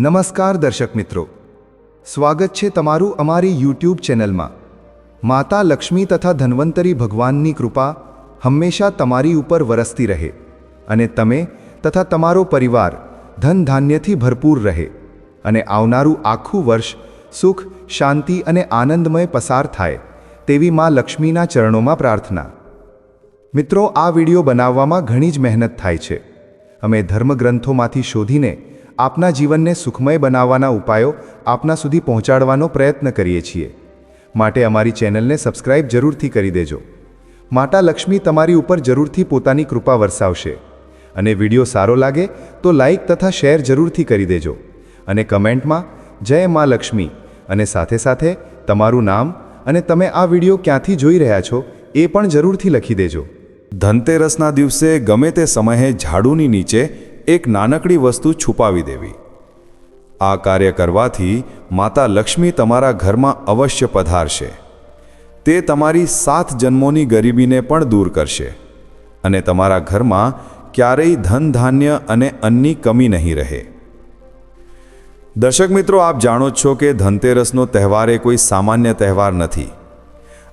નમસ્કાર દર્શક મિત્રો. સ્વાગત છે તમારું અમારી યુટ્યુબ ચેનલમાં. માતા લક્ષ્મી તથા ધન્વંતરી ભગવાનની કૃપા હંમેશા તમારી ઉપર વરસતી રહે અને તમે તથા તમારો પરિવાર ધન ધાન્યથી ભરપૂર રહે અને આવનારું આખું વર્ષ સુખ, શાંતિ અને આનંદમય પસાર થાય તેવી મા લક્ષ્મીના ચરણોમાં પ્રાર્થના. મિત્રો, આ વિડિયો બનાવવામાં ઘણી જ મહેનત થાય છે. અમે ધર્મગ્રંથોમાંથી શોધીને આપના જીવનને સુખમય બનાવવાના ઉપાયો આપના સુધી પહોંચાડવાનો પ્રયત્ન કરીએ છીએ. માટે અમારી ચેનલને સબસ્ક્રાઇબ જરૂરથી કરી દેજો. માતા લક્ષ્મી તમારી ઉપર જરૂરથી પોતાની કૃપા વરસાવશે. અને વીડિયો સારો લાગે તો લાઇક તથા શેર જરૂરથી કરી દેજો. અને કમેન્ટમાં, જય મા લક્ષ્મી. અને સાથે સાથે, તમારું નામ અને તમે આ વીડિયો ક્યાંથી જોઈ રહ્યા છો એ પણ જરૂરથી લખી દેજો. ધનતેરસના દિવસે ગમે તે સમયે ઝાડુની નીચે એક નાનકડી વસ્તુ છુપાવી દેવી. આ કાર્ય કરવાથી માતા લક્ષ્મી તમારા ઘરમાં અવશ્ય પધારશે. તે તમારી સાત જન્મોની ગરીબીને પણ દૂર કરશે અને તમારા ઘરમાં ક્યારેય ધન ધાન્ય અને અન્નની કમી નહીં રહે. દર્શક મિત્રો, આપ જાણો જ છો કે ધનતેરસનો તહેવાર એ કોઈ સામાન્ય તહેવાર નથી.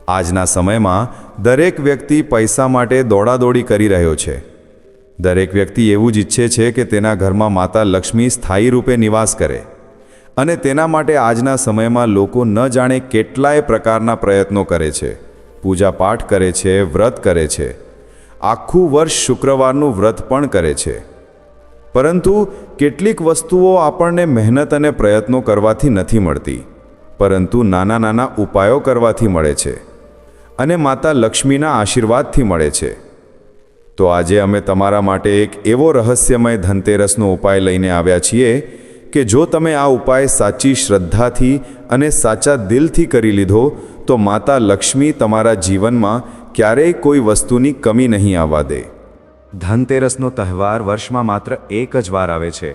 આજના સમયમાં દરેક વ્યક્તિ પૈસા માટે દોડાદોડી કરી રહ્યો છે. દરેક વ્યક્તિ એવું જ ઈચ્છે છે કે તેના ઘરમાં માતા લક્ષ્મી સ્થાયી રૂપે નિવાસ કરે. અને તેના માટે આજના સમયમાં લોકો ન જાણે કેટલાય પ્રકારના પ્રયત્નો કરે છે. પૂજાપાઠ કરે છે, વ્રત કરે છે. આખું વર્ષ શુક્રવારનું વ્રત પણ કરે છે. પરંતુ કેટલીક વસ્તુઓ આપણને મહેનત અને પ્રયત્નો કરવાથી નથી મળતી. પરંતુ નાના નાના ઉપાયો કરવાથી મળે છે. અને માતા લક્ષ્મીના આશીર્વાદથી મળે છે. તો આજે અમે તમારા માટે એક એવો રહસ્યમય ધનતેરસનો ઉપાય લઈને આવ્યા છીએ કે જો તમે આ ઉપાય સાચી શ્રદ્ધાથી અને સાચા દિલથી કરી લીધો, તો માતા લક્ષ્મી તમારા જીવનમાં ક્યારેય કોઈ વસ્તુની કમી નહીં આવવા દે. ધનતેરસનો તહેવાર વર્ષમાં માત્ર એક જ વાર આવે છે.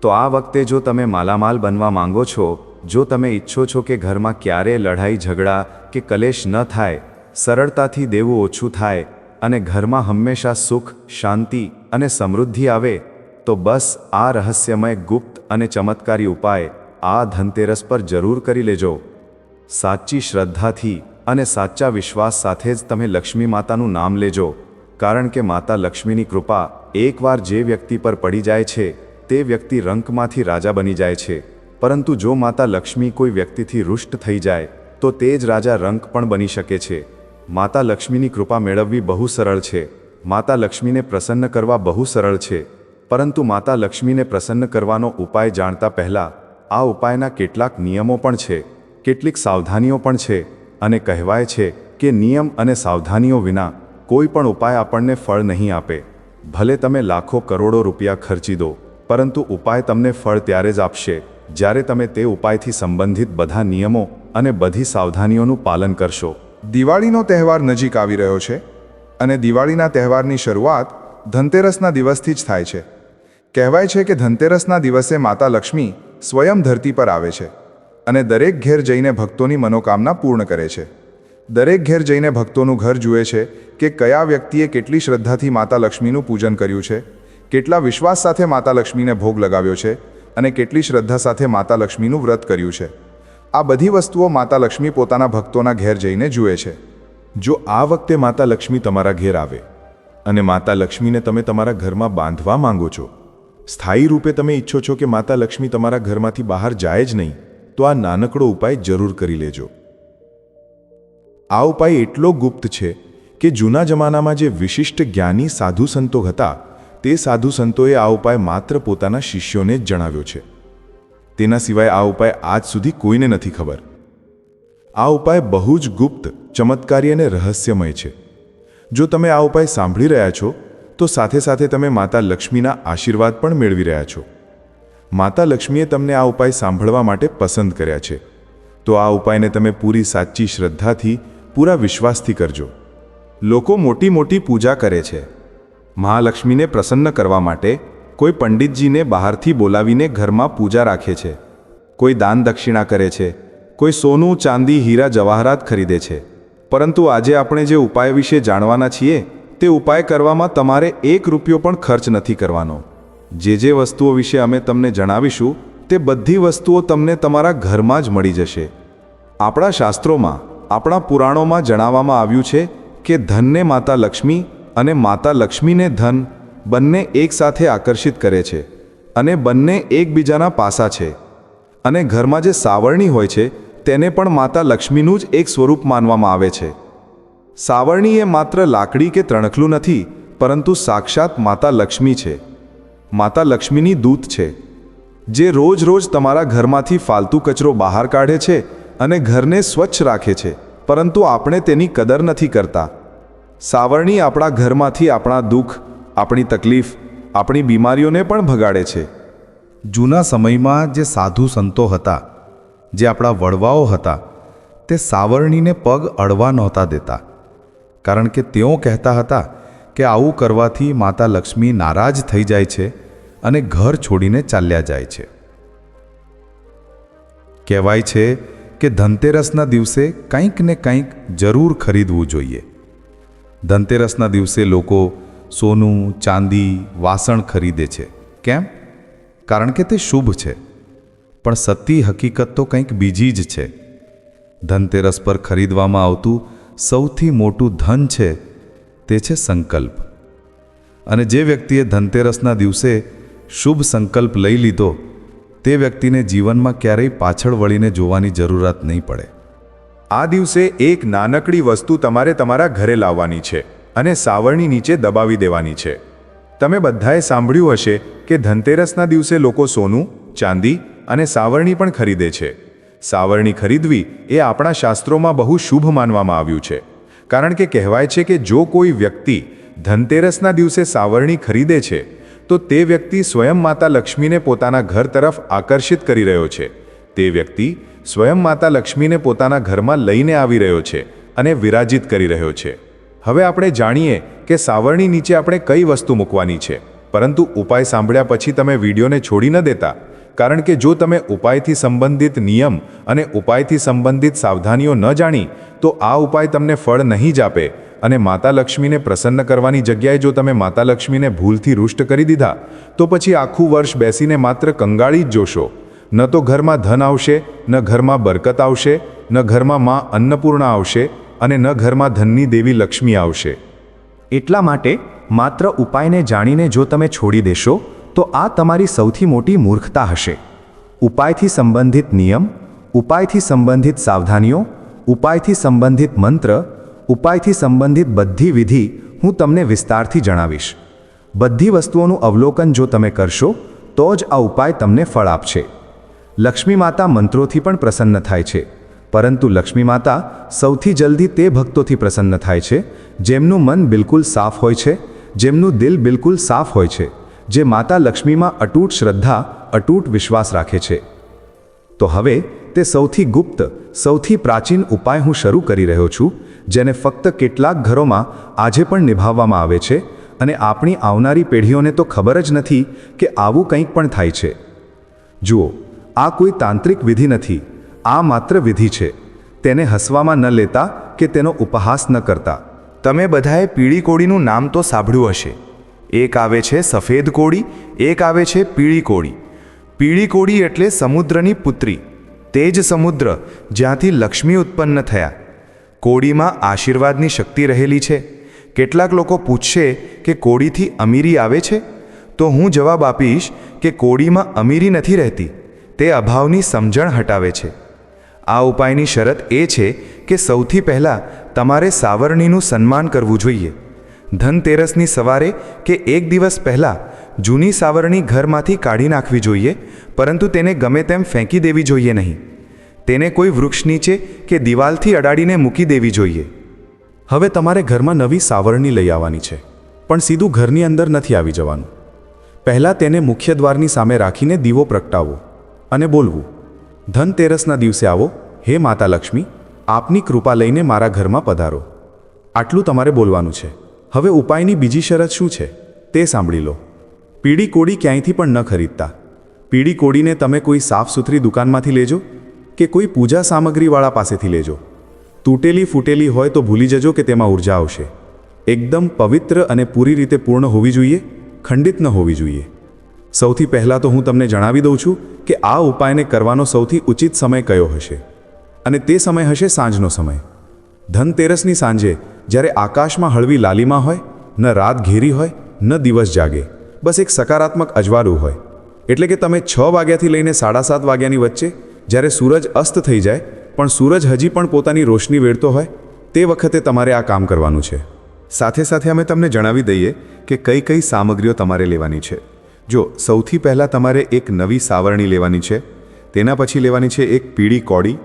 તો આ વખતે જો તમે માલામાલ બનવા માંગો છો, જો તમે ઈચ્છો છો કે ઘરમાં ક્યારે લડાઈ, ઝઘડા કે કલેશ ન થાય, સરળતાથી દેવું ઓછું થાય અને ઘરમાં હંમેશા સુખ, શાંતિ અને સમૃદ્ધિ આવે, તો બસ આ રહસ્યમય ગુપ્ત અને ચમત્કારી ઉપાય આ ધનતેરસ પર જરૂર કરી લેજો. સાચી શ્રદ્ધાથી અને સાચા વિશ્વાસ સાથે જ તમે લક્ષ્મી માતાનું નામ લેજો, કારણ કે માતા લક્ષ્મીની કૃપા એકવાર જે વ્યક્તિ પર પડી જાય છે, તે વ્યક્તિ રંકમાંથી રાજા બની જાય છે. પરંતુ જો માતા લક્ષ્મી કોઈ વ્યક્તિથી રુષ્ટ થઈ જાય, તો તે જ રાજા રંક પણ બની શકે છે. માતા લક્ષ્મીની કૃપા મેળવવી બહુ સરળ છે. માતા લક્ષ્મીને પ્રસન્ન કરવા બહુ સરળ છે. પરંતુ માતા લક્ષ્મીને પ્રસન્ન કરવાનો ઉપાય જાણતા પહેલાં, આ ઉપાયના કેટલાક નિયમો પણ છે. કેટલીક સાવધાનીઓ પણ છે. અને કહેવાય છે કે નિયમ અને સાવધાનીઓ વિના, કોઈ પણ ઉપાય આપણને ફળ નહીં આપે. ભલે તમે લાખો કરોડો રૂપિયા ખર્ચી દો, પરંતુ ઉપાય તમને ફળ ત્યારે જ આપશે, જ્યારે તમે તે ઉપાયથી સંબંધિત બધા નિયમો અને બધી સાવધાનીઓનું પાલન કરશો. દિવાળીનો તહેવાર નજીક આવી રહ્યો છે અને દિવાળીના તહેવારની શરૂઆત ધનતેરસના દિવસથી જ થાય છે. કહેવાય છે કે ધનતેરસના દિવસે માતા લક્ષ્મી સ્વયં ધરતી પર આવે છે અને દરેક ઘેર જઈને ભક્તોની મનોકામના પૂર્ણ કરે છે. દરેક ઘેર જઈને ભક્તોનું ઘર જુએ છે કે કયા વ્યક્તિએ કેટલી શ્રદ્ધાથી માતા લક્ષ્મીનું પૂજન કર્યું છે, કેટલા વિશ્વાસ સાથે માતા લક્ષ્મીને ભોગ લગાવ્યો છે અને કેટલી શ્રદ્ધા સાથે માતા લક્ષ્મીનું વ્રત કર્યું છે. આ બધી વસ્તુઓ માતા લક્ષ્મી પોતાના ભક્તોના ઘેર જઈને જુએ છે. જો આ વખતે માતા લક્ષ્મી તમારા ઘેર આવે અને માતા લક્ષ્મીને તમે તમારા ઘરમાં બાંધવા માંગો છો, સ્થાયી રૂપે તમે ઈચ્છો છો કે માતા લક્ષ્મી તમારા ઘરમાંથી બહાર જાય જ નહીં, તો આ નાનકડો ઉપાય જરૂર કરી લેજો. આ ઉપાય એટલો ગુપ્ત છે કે જૂના જમાનામાં જે વિશિષ્ટ જ્ઞાની સાધુ સંતો હતા, તે સાધુ સંતોએ આ ઉપાય માત્ર પોતાના શિષ્યોને જ જણાવ્યો છે. તેના સિવાય આ ઉપાય આજ સુધી કોઈને નથી ખબર. આ ઉપાય બહુ જ ગુપ્ત, ચમત્કારી અને રહસ્યમય છે. જો તમે આ ઉપાય સાંભળી રહ્યા છો, તો સાથે સાથે તમે માતા લક્ષ્મીના આશીર્વાદ પણ મેળવી રહ્યા છો. માતા લક્ષ્મીએ તમને આ ઉપાય સાંભળવા માટે પસંદ કર્યા છે. તો આ ઉપાયને તમે પૂરી સાચી શ્રદ્ધાથી, પૂરા વિશ્વાસથી કરજો. લોકો મોટી મોટી પૂજા કરે છે. મહાલક્ષ્મીને પ્રસન્ન કરવા માટે કોઈ પંડિતજીને બહારથી બોલાવીને ઘરમાં પૂજા રાખે છે. કોઈ દાન દક્ષિણા કરે છે. કોઈ સોનું, ચાંદી, હીરા, જવાહરાત ખરીદે છે. પરંતુ આજે આપણે જે ઉપાય વિશે જાણવાના છીએ, તે ઉપાય કરવામાં તમારે એક રૂપિયો પણ ખર્ચ નથી કરવાનો. જે જે વસ્તુઓ વિશે અમે તમને જણાવીશું, તે બધી વસ્તુઓ તમને તમારા ઘરમાં જ મળી જશે. આપણા શાસ્ત્રોમાં, આપણા પુરાણોમાં જણાવવામાં આવ્યું છે કે ધનને માતા લક્ષ્મી અને માતા લક્ષ્મીને ધન બંને એકસાથે આકર્ષિત કરે છે અને બંને એકબીજાના પાસા છે. અને ઘરમાં જે સાવરણી હોય છે, તેને પણ માતા લક્ષ્મીનું જ એક સ્વરૂપ માનવામાં આવે છે. સાવરણી એ માત્ર લાકડી કે ત્રણખલું નથી, પરંતુ સાક્ષાત માતા લક્ષ્મી છે. માતા લક્ષ્મીની દૂત છે. જે રોજ રોજ તમારા ઘરમાંથી ફાલતુ કચરો બહાર કાઢે છે અને ઘરને સ્વચ્છ રાખે છે, પરંતુ આપણે તેની કદર નથી કરતા. સાવરણી આપણા ઘરમાંથી આપણા દુઃખ આપણી તકલીફ આપણી બીમારીઓને પણ ભગાડે છે. જૂના સમયમાં જે સાધુ સંતો હતા, જે આપણા વડવાઓ હતા, તે સાવરણીને પગ અડવા નહોતા દેતા. કારણ કે તેઓ કહેતા હતા કે આવું કરવાથી માતા લક્ષ્મી નારાજ થઈ જાય છે અને ઘર છોડીને ચાલ્યા જાય છે. કહેવાય છે કે ધનતેરસના દિવસે કંઈક ને કંઈક જરૂર ખરીદવું જોઈએ. ધનતેરસના દિવસે લોકો સોનું, ચાંદી, વાસણ ખરીદે છે. કેમ? કારણ કે તે શુભ છે. પણ સત્ય હકીકત તો કંઈક બીજી જ છે. ધનતેરસ પર ખરીદવામાં આવતું સૌથી મોટું ધન છે તે છે સંકલ્પ. અને જે વ્યક્તિએ ધનતેરસના દિવસે શુભ સંકલ્પ લઈ લીધો, તે વ્યક્તિને જીવનમાં ક્યારેય પાછળ વળીને જોવાની જરૂરત નહીં પડે. આ દિવસે એક નાનકડી વસ્તુ તમારે તમારા ઘરે લાવવાની છે. અને સાવરણી નીચે દબાવી દેવાની છે. તમે બધાએ સાંભળ્યું હશે કે ધનતેરસના દિવસે લોકો સોનું, ચાંદી અને સાવરણી પણ ખરીદે છે. સાવરણી ખરીદવી એ આપણા શાસ્ત્રોમાં બહુ શુભ માનવામાં આવ્યું છે. કારણ કે કહેવાય છે કે જો કોઈ વ્યક્તિ ધનતેરસના દિવસે સાવરણી ખરીદે છે, તો તે વ્યક્તિ સ્વયં માતા લક્ષ્મીને પોતાના ઘર તરફ આકર્ષિત કરી રહ્યો છે. તે વ્યક્તિ સ્વયં માતા લક્ષ્મીને પોતાના ઘરમાં લઈને આવી રહ્યો છે અને વિરાજિત કરી રહ્યો છે. હવે આપણે જાણીએ કે સાવરણી નીચે આપણે કઈ વસ્તુ મૂકવાની છે. પરંતુ ઉપાય સાંભળ્યા પછી તમે વિડીયોને છોડી ન દેતા, કારણ કે જો તમે ઉપાયથી સંબંધિત નિયમ અને ઉપાયથી સંબંધિત સાવધાનીઓ ન જાણી, તો આ ઉપાય તમને ફળ નહીં જ આપે અને માતા લક્ષ્મીને પ્રસન્ન કરવાની જગ્યાએ જો તમે માતા લક્ષ્મીને ભૂલથી રૂષ્ટ કરી દીધા, તો પછી આખું વર્ષ બેસીને માત્ર કંગાળી જ જોશો. ન તો ઘરમાં ધન આવશે, ન ઘરમાં બરકત આવશે, ન ઘરમાં માં અન્નપૂર્ણા આવશે અને ન ઘરમાં ધનની દેવી લક્ષ્મી આવશે. એટલા માટે માત્ર ઉપાયને જાણીને જો તમે છોડી દેશો, તો આ તમારી સૌથી મોટી મૂર્ખતા હશે. ઉપાયથી સંબંધિત નિયમ, ઉપાયથી સંબંધિત સાવધાનીઓ, ઉપાયથી સંબંધિત મંત્ર, ઉપાયથી સંબંધિત બધી વિધિ હું તમને વિસ્તારથી જણાવીશ. બધી વસ્તુઓનું અવલોકન જો તમે કરશો, તો જ આ ઉપાય તમને ફળ આપશે. લક્ષ્મી માતા મંત્રોથી પણ પ્રસન્ન થાય છે. પરંતુ લક્ષ્મી માતા સૌથી જલ્દી તે ભક્તોથી પ્રસન્ન થાય છે, જેમનું મન બિલકુલ સાફ હોય છે, જેમનું દિલ બિલકુલ સાફ હોય છે, જે માતા લક્ષ્મીમાં અટૂટ શ્રદ્ધા, અટૂટ વિશ્વાસ રાખે છે. તો હવે તે સૌથી ગુપ્ત, સૌથી પ્રાચીન ઉપાય હું શરૂ કરી રહ્યો છું, જેને ફક્ત કેટલાક ઘરોમાં આજે પણ નિભાવવામાં આવે છે અને આપણી આવનારી પેઢીઓને તો ખબર જ નથી કે આવું કંઈક પણ થાય છે. જુઓ, આ કોઈ તાંત્રિક વિધિ નથી આ માત્ર વિધિ છે. તેને હસવામાં ન લેતા કે તેનો ઉપહાસ ન કરતા. તમે બધાએ પીળી કોળીનું નામ તો સાંભળ્યું હશે. એક આવે છે સફેદ કોળી, એક આવે છે પીળી કોળી. પીળી કોળી એટલે સમુદ્રની પુત્રી. તે જ સમુદ્ર જ્યાંથી લક્ષ્મી ઉત્પન્ન થયા. કોળીમાં આશીર્વાદની શક્તિ રહેલી છે. કેટલાક લોકો પૂછશે કે કોળીથી અમીરી આવે છે? તો હું જવાબ આપીશ કે કોળીમાં અમીરી નથી રહેતી. તે અભાવની સમજણ હટાવે છે. આ ઉપાયની શરત એ છે કે સૌથી પહેલાં તમારે સાવરણીનું સન્માન કરવું જોઈએ. ધનતેરસની સવારે કે એક દિવસ પહેલાં જૂની સાવરણી ઘરમાંથી કાઢી નાખવી જોઈએ, પરંતુ તેને ગમે તેમ ફેંકી દેવી જોઈએ નહીં. તેને કોઈ વૃક્ષ નીચે કે દિવાલથી અડાડીને મૂકી દેવી જોઈએ. હવે તમારે ઘરમાં નવી સાવરણી લઈ આવવાની છે, પણ સીધું ઘરની અંદર નથી આવી જવાનું. પહેલાં તેને મુખ્ય દ્વારની સામે રાખીને દીવો પ્રગટાવો અને બોલવું. ધનતેરસના દિવસે આવો. હે માતા લક્ષ્મી, આપની કૃપા લઈને મારા ઘરમાં પધારો. આટલું તમારે બોલવાનું છે. હવે ઉપાયની બીજી શરત શું છે? તે સાંભળી લો. પીળી કોડી ક્યાંયથી પણ ન ખરીદતા. પીળી કોડીને તમે કોઈ સાફ સુથરી દુકાનમાંથી લેજો કે કોઈ પૂજા સામગ્રીવાળા પાસેથી લેજો. તૂટેલી ફૂટેલી હોય તો ભૂલી જજો કે તેમાં ઊર્જા આવશે. એકદમ પવિત્ર અને પૂરી રીતે પૂર્ણ હોવી જોઈએ, ખંડિત ન હોવી જોઈએ. સૌથી પહેલાં તો હું તમને જણાવી દઉં છું કે આ ઉપાયને કરવાનો સૌથી ઉચિત સમય કયો હશે? અને તે સમય હશે સાંજનો સમય. ધનતેરસની સાંજે જ્યારે આકાશમાં હળવી લાલીમાં હોય, ન રાત ઘેરી હોય, ન દિવસ જાગે, બસ એક સકારાત્મક અજવાળું હોય. એટલે કે તમે છ વાગ્યાથી લઈને સાડા સાત વાગ્યાની વચ્ચે, જ્યારે સૂરજ અસ્ત થઈ જાય, પણ સૂરજ હજી પણ પોતાની રોશની વેડતો હોય, તે વખતે તમારે આ કામ કરવાનું છે. સાથે સાથે અમે તમને જણાવી દઈએ કે કઈ કઈ સામગ્રીઓ તમારે લેવાની છે. જો સૌથી પહેલાં તમારે એક નવી સાવરણી લેવાની છે, તેના પછી લેવાની છે એક પીળી કોડી,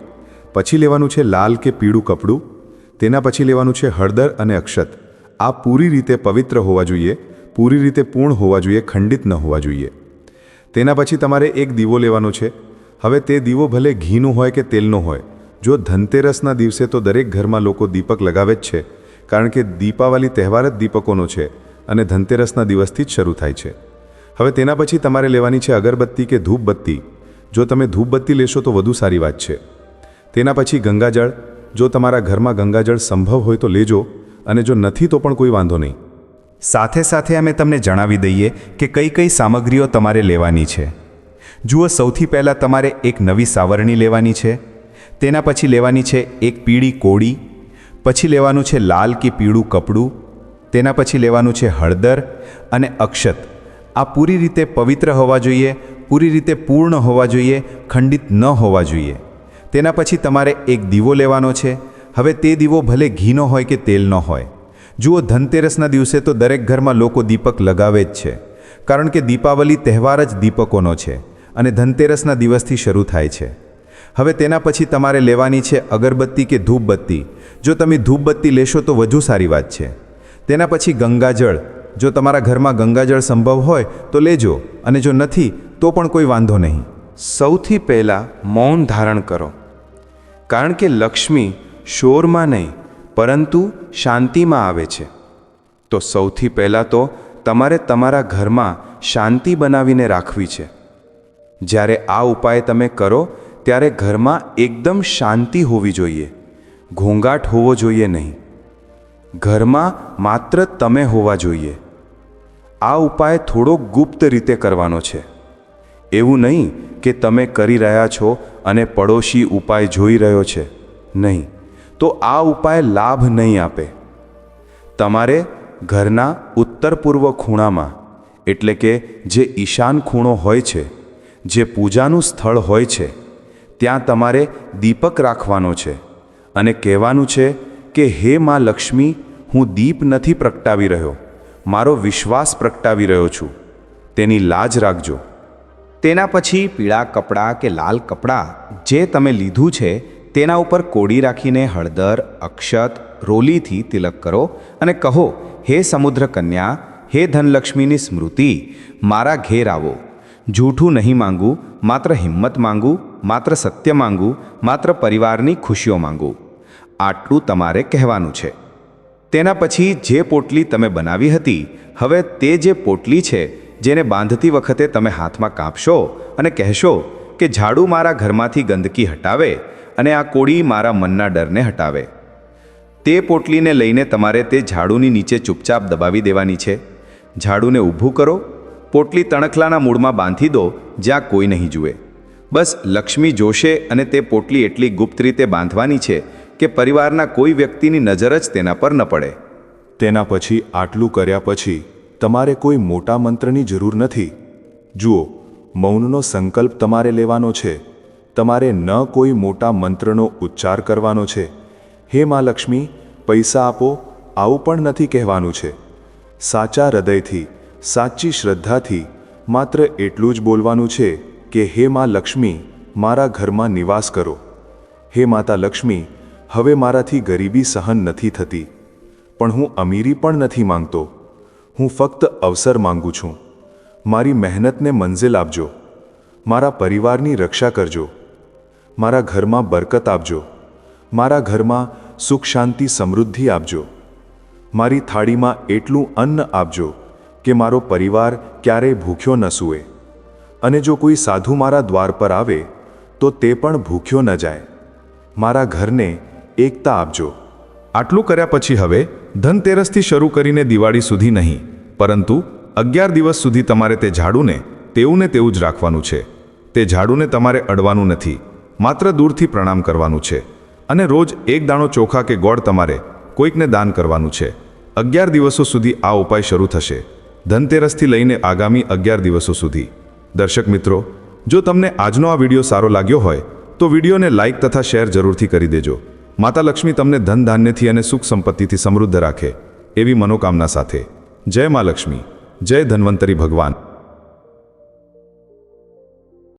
પછી લેવાનું છે લાલ કે પીળું કપડું, તેના પછી લેવાનું છે હળદર અને અક્ષત. આ પૂરી રીતે પવિત્ર હોવા જોઈએ, પૂરી રીતે પૂર્ણ હોવા જોઈએ, ખંડિત ન હોવા જોઈએ. તેના પછી તમારે એક દીવો લેવાનો છે. હવે તે દીવો ભલે ઘીનું હોય કે તેલનો હોય, જો ધનતેરસના દિવસે તો દરેક ઘરમાં લોકો દીપક લગાવે જ છે, કારણ કે દીપાવલી તહેવાર જ દીપકોનો છે અને ધનતેરસના દિવસથી જ શરૂ થાય છે. હવે તેના પછી તમારે લેવાની છે અગરબત્તી કે ધૂપબત્તી. જો તમે ધૂપબત્તી લેશો તો વધુ સારી વાત છે. તેના પછી ગંગાજળ. જો તમારા ઘરમાં ગંગાજળ સંભવ હોય તો લેજો, અને જો નથી તો પણ કોઈ વાંધો નહીં. સાથે સાથે અમે તમને જણાવી દઈએ કે કઈ કઈ સામગ્રીઓ તમારે લેવાની છે. જુઓ, સૌથી પહેલાં તમારે એક નવી સાવરણી લેવાની છે. તેના પછી લેવાની છે એક પીળી કોળી. પછી લેવાનું છે લાલ કે પીળું કપડું. તેના પછી લેવાનું છે હળદર અને અક્ષત. આ પૂરી રીતે પવિત્ર હોવા જોઈએ, પૂરી રીતે પૂર્ણ હોવા જોઈએ, ખંડિત ન હોવા જોઈએ. તેના પછી તમારે એક દીવો લેવાનો છે. હવે તે દીવો ભલે ઘીનો હોય કે તેલનો હોય. જુઓ, ધનતેરસના દિવસે તો દરેક ઘરમાં લોકો દીપક લગાવે જ છે. કારણ કે દીપાવલી તહેવાર જ દીપકોનો છે અને ધનતેરસના દિવસથી શરૂ થાય છે. હવે તેના પછી તમારે લેવાની છે અગરબત્તી કે ધૂપબત્તી. જો તમે ધૂપબત્તી લેશો તો વધુ સારી વાત છે. તેના પછી ગંગાજળ. જો તમારા ઘરમાં ગંગાજળ સંભવ હોય તો લેજો, અને જો નથી, તો પણ કોઈ વાંધો નહીં. સૌથી પહેલાં મૌન ધારણ કરો. કારણ કે લક્ષ્મી શોરમાં નહીં, પરંતુ શાંતિમાં આવે છે. તો સૌથી પહેલાં તો તમારે તમારા ઘરમાં શાંતિ બનાવીને રાખવી છે. જ્યારે આ ઉપાય તમે કરો, ત્યારે ઘરમાં એકદમ શાંતિ હોવી જોઈએ. ઘોંઘાટ હોવો જોઈએ નહીં. ઘરમાં માત્ર તમે હોવા જોઈએ. આ ઉપાય થોડો ગુપ્ત રીતે કરવાનો છે. એવું નહીં કે તમે કરી રહ્યા છો અને પડોશી ઉપાય જોઈ રહ્યો છે. નહીં. તો આ ઉપાય લાભ નહીં આપે. તમારે ઘરના ઉત્તર પૂર્વ ખૂણામાં, એટલે કે જે ઈશાન ખૂણો હોય છે, જે પૂજાનું સ્થળ હોય છે, ત્યાં તમારે દીપક રાખવાનો છે અને કહેવાનું છે કે હે માં લક્ષ્મી, હું દીપ નથી પ્રગટાવી રહ્યો. મારો વિશ્વાસ પ્રગટાવી રહ્યો છું. તેની લાજ રાખજો. તેના પછી પીળા કપડાં કે લાલ કપડાં જે તમે લીધું છે, તેના ઉપર કોડી રાખીને હળદર, અક્ષત, રોલીથી તિલક કરો અને કહો, હે સમુદ્ર કન્યા હે ધનલક્ષ્મીની સ્મૃતિ, મારા ઘેર આવો. જૂઠું નહીં માંગું, માત્ર હિંમત માંગું, માત્ર સત્ય માંગું, માત્ર પરિવારની ખુશીઓ માંગું. આટલું તમારે કહેવાનું છે. તેના પછી જે પોટલી તમે બનાવી હતી, હવે તે જે પોટલી છે, જેને બાંધતી વખતે તમે હાથમાં કાપશો અને કહેશો કે ઝાડુ મારા ઘરમાંથી ગંદકી હટાવે અને આ કોડી મારા મનના ડરને હટાવે. તે પોટલીને લઈને તમારે તે ઝાડુની નીચે ચૂપચાપ દબાવી દેવાની છે. ઝાડુને ઊભું કરો, પોટલી તણખલાના મૂળમાં બાંધી દો, જ્યાં કોઈ નહીં જુએ. બસ લક્ષ્મી જોશે અને તે પોટલી એટલી ગુપ્ત રીતે બાંધવાની છે કે પરિવારના કોઈ વ્યક્તિની નજર જ તેના પર ન પડે. તેના પછી આટલું કર્યા પછી તમારે કોઈ મોટા મંત્રની જરૂર નથી. જુઓ, મૌનનો સંકલ્પ તમારે લેવાનો છે. તમારે ન કોઈ મોટા મંત્રનો ઉચ્ચાર કરવાનો છે. હે મા લક્ષ્મી, પૈસા આપો, આવું પણ નથી કહેવાનું છે. સાચા હૃદયથી, સાચી શ્રદ્ધાથી માત્ર એટલું જ બોલવાનું છે કે, હે મા લક્ષ્મી, મારા ઘરમાં નિવાસ કરો. હે માતા લક્ષ્મી હવે મારાથી ગરીબી સહન નથી થતી. પણ હું અમીરી પણ નથી માંગતો. હું ફક્ત અવસર માંગુ છું. મારી મહેનતને મંઝિલ આપજો. મારા પરિવારની રક્ષા કરજો. મારા ઘરમાં બરકત આપજો. મારા ઘરમાં સુખ, શાંતિ, સમૃદ્ધિ આપજો. મારી થાળીમાં એટલું અન્ન આપજો કે મારો પરિવાર ક્યારેય ભૂખ્યો ન સૂવે અને જો કોઈ સાધુ મારા દ્વાર પર આવે, તો તે પણ ભૂખ્યો ન જાય. મારા ઘરને એકતા આપજો. આટલું કર્યા પછી હવે ધનતેરસથી શરૂ કરીને દિવાળી સુધી નહીં, પરંતુ અગિયાર દિવસ સુધી તમારે તે ઝાડુને તેવું ને તેવું જ રાખવાનું છે. તે ઝાડુને તમારે અડવાનું નથી, માત્ર દૂરથી પ્રણામ કરવાનું છે. અને રોજ એક દાણો ચોખા કે ગોળ તમારે કોઈકને દાન કરવાનું છે. અગિયાર દિવસો સુધી આ ઉપાય શરૂ થશે. ધનતેરસથી લઈને આગામી અગિયાર દિવસો સુધી. દર્શક મિત્રો, જો તમને આજનો આ વીડિયો સારો લાગ્યો હોય, તો વિડીયોને લાઇક તથા શેર જરૂરથી કરી દેજો. માતા લક્ષ્મી તમને ધન ધાન્યથી અને સુખ સંપત્તિથી સમૃદ્ધ રાખે એવી મનોકામના સાથે. જય મા લક્ષ્મી. જય ધન્વંતરી ભગવાન.